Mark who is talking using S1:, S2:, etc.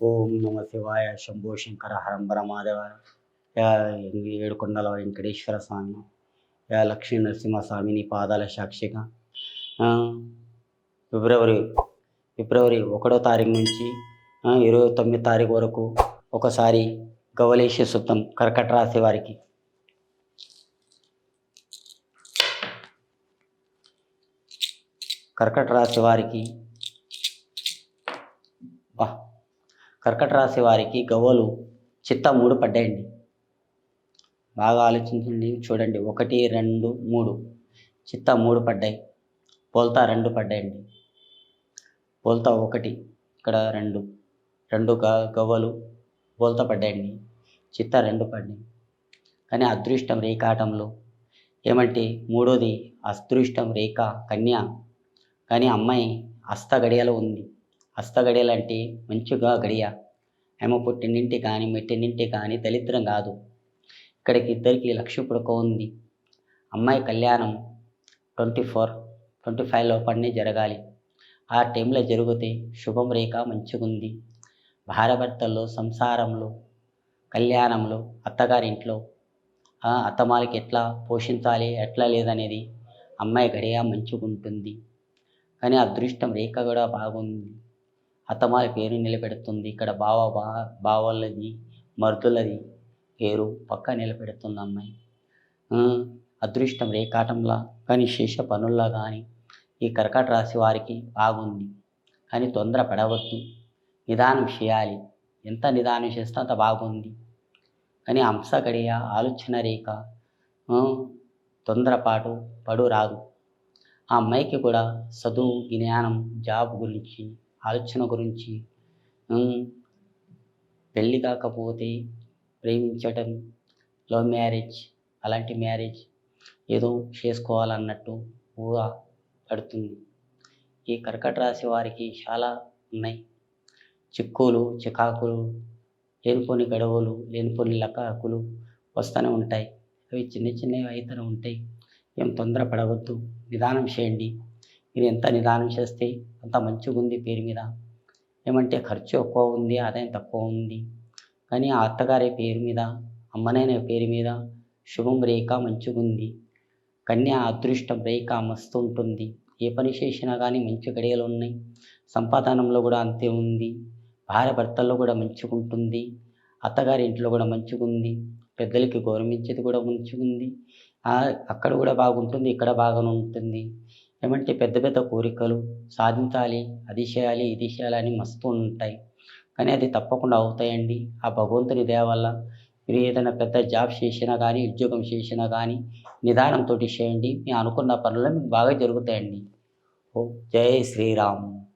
S1: ఓం నమ శివాయ శంభో శంకర హరంబర మాధవ యా ఏడుకొండల వెంకటేశ్వర స్వామి. యా లక్ష్మీ నరసింహస్వామిని పాదాల సాక్షిగా. ఫిబ్రవరి ఫిబ్రవరి ఒకటో తారీఖు నుంచి ఇరవై తొమ్మిది తారీఖు వరకు ఒకసారి గవలేశ సుప్తం కర్కట రాశి వారికి. కర్కట రాశి వారికి వా కర్కట రాశి వారికి గవ్వలు చిత్త మూడు పడ్డాయండి. బాగా ఆలోచించండి చూడండి. ఒకటి రెండు మూడు. చిత్త మూడు పడ్డాయి. పోల్తా రెండు పడ్డాయండి. పోల్తా ఒకటి ఇక్కడ రెండు. రెండు గ గవ్వలు పోల్తా పడ్డాయండి. చిత్త రెండు పడ్డాయి. కానీ అదృష్టం రేఖాటంలో ఏమంటే మూడోది అదృష్టం రేఖ కన్య. కానీ అమ్మాయి హస్త గడియలో ఉంది. హస్త లాంటి మంచిగా గడియ. ఆమె పుట్టినింటి కానీ మెట్టినింటి కానీ దరిద్రం కాదు. ఇక్కడికి ఇద్దరికి లక్ష్య పుడక ఉంది. అమ్మాయి కళ్యాణం ట్వంటీ ఫోర్ ట్వంటీ ఫైవ్ లోపలనే జరగాలి. ఆ టైంలో జరిగితే శుభం రేఖ మంచిగుంది. భార్యభర్తల్లో సంసారంలో కళ్యాణంలో అత్తగారింట్లో ఆ అత్తమాలకి ఎట్లా పోషించాలి ఎట్లా లేదనేది అమ్మాయి గడియ మంచిగా ఉంటుంది కానీ అదృష్టం రేఖ కూడా బాగుంది. అత్తమాల పేరు నిలబెడుతుంది. ఇక్కడ బావ బా బావలది మరుదులది పేరు పక్క నిలబెడుతుంది అమ్మాయి. అదృష్టం రేఖాటంలా కానీ శేష పనుల్లా కానీ ఈ కర్కాట రాశి వారికి బాగుంది. కానీ తొందర పడవద్దు. నిదానం చేయాలి. ఎంత నిదానం చేస్తే అంత బాగుంది. కానీ అంశ గడియ ఆలోచన రేఖ తొందరపాటు పడు రాదు. ఆ అమ్మాయికి కూడా చదువు జ్ఞానం జాబ్ గురించి ఆలోచన గురించి పెళ్ళి కాకపోతే ప్రేమించటం లవ్ మ్యారేజ్ అలాంటి మ్యారేజ్ ఏదో చేసుకోవాలన్నట్టు ఊహ పడుతుంది. ఈ కర్కట రాశి వారికి చాలా ఉన్నాయి. చిక్కులు చికాకులు లేనిపోని గడవలు లేనిపోని లకాకులు వస్తూనే ఉంటాయి. అవి చిన్న చిన్నవి అయితేనే ఉంటాయి. ఏం తొందరపడవద్దు. నిదానం చేయండి. మీరు ఎంత నిదానం చేస్తే అంత మంచిగా ఉంది పేరు మీద? ఏమంటే ఖర్చు ఎక్కువ ఉంది ఆదాయం తక్కువ ఉంది. కానీ ఆ అత్తగారి పేరు మీద అమ్మనైన పేరు మీద శుభం రేఖ మంచిగా ఉంది. కన్య అదృష్టం రేఖ మస్తు ఉంటుంది. ఏ పని చేసినా కానీ మంచి గడియలు ఉన్నాయి. సంపాదనంలో కూడా అంతే ఉంది. భార్య భర్తల్లో కూడా మంచిగా ఉంటుంది. అత్తగారి ఇంట్లో కూడా మంచిగా ఉంది. పెద్దలకి గౌరవించేది కూడా మంచిగా ఉంది. అక్కడ కూడా బాగుంటుంది ఇక్కడ బాగానే ఉంటుంది. ఏమంటే పెద్ద పెద్ద కోరికలు సాధించాలి అది చేయాలి ఇది చేయాలని మస్తు ఉంటాయి. కానీ అది తప్పకుండా అవుతాయండి. ఆ భగవంతుని దయ వల్ల మీరు ఏదైనా పెద్ద జాబ్ చేసినా కానీ ఉద్యోగం చేసినా కానీ నిదానంతో చేయండి. మీ అనుకున్న పనులు మీకు బాగా జరుగుతాయండి. ఓ జై శ్రీరామ్.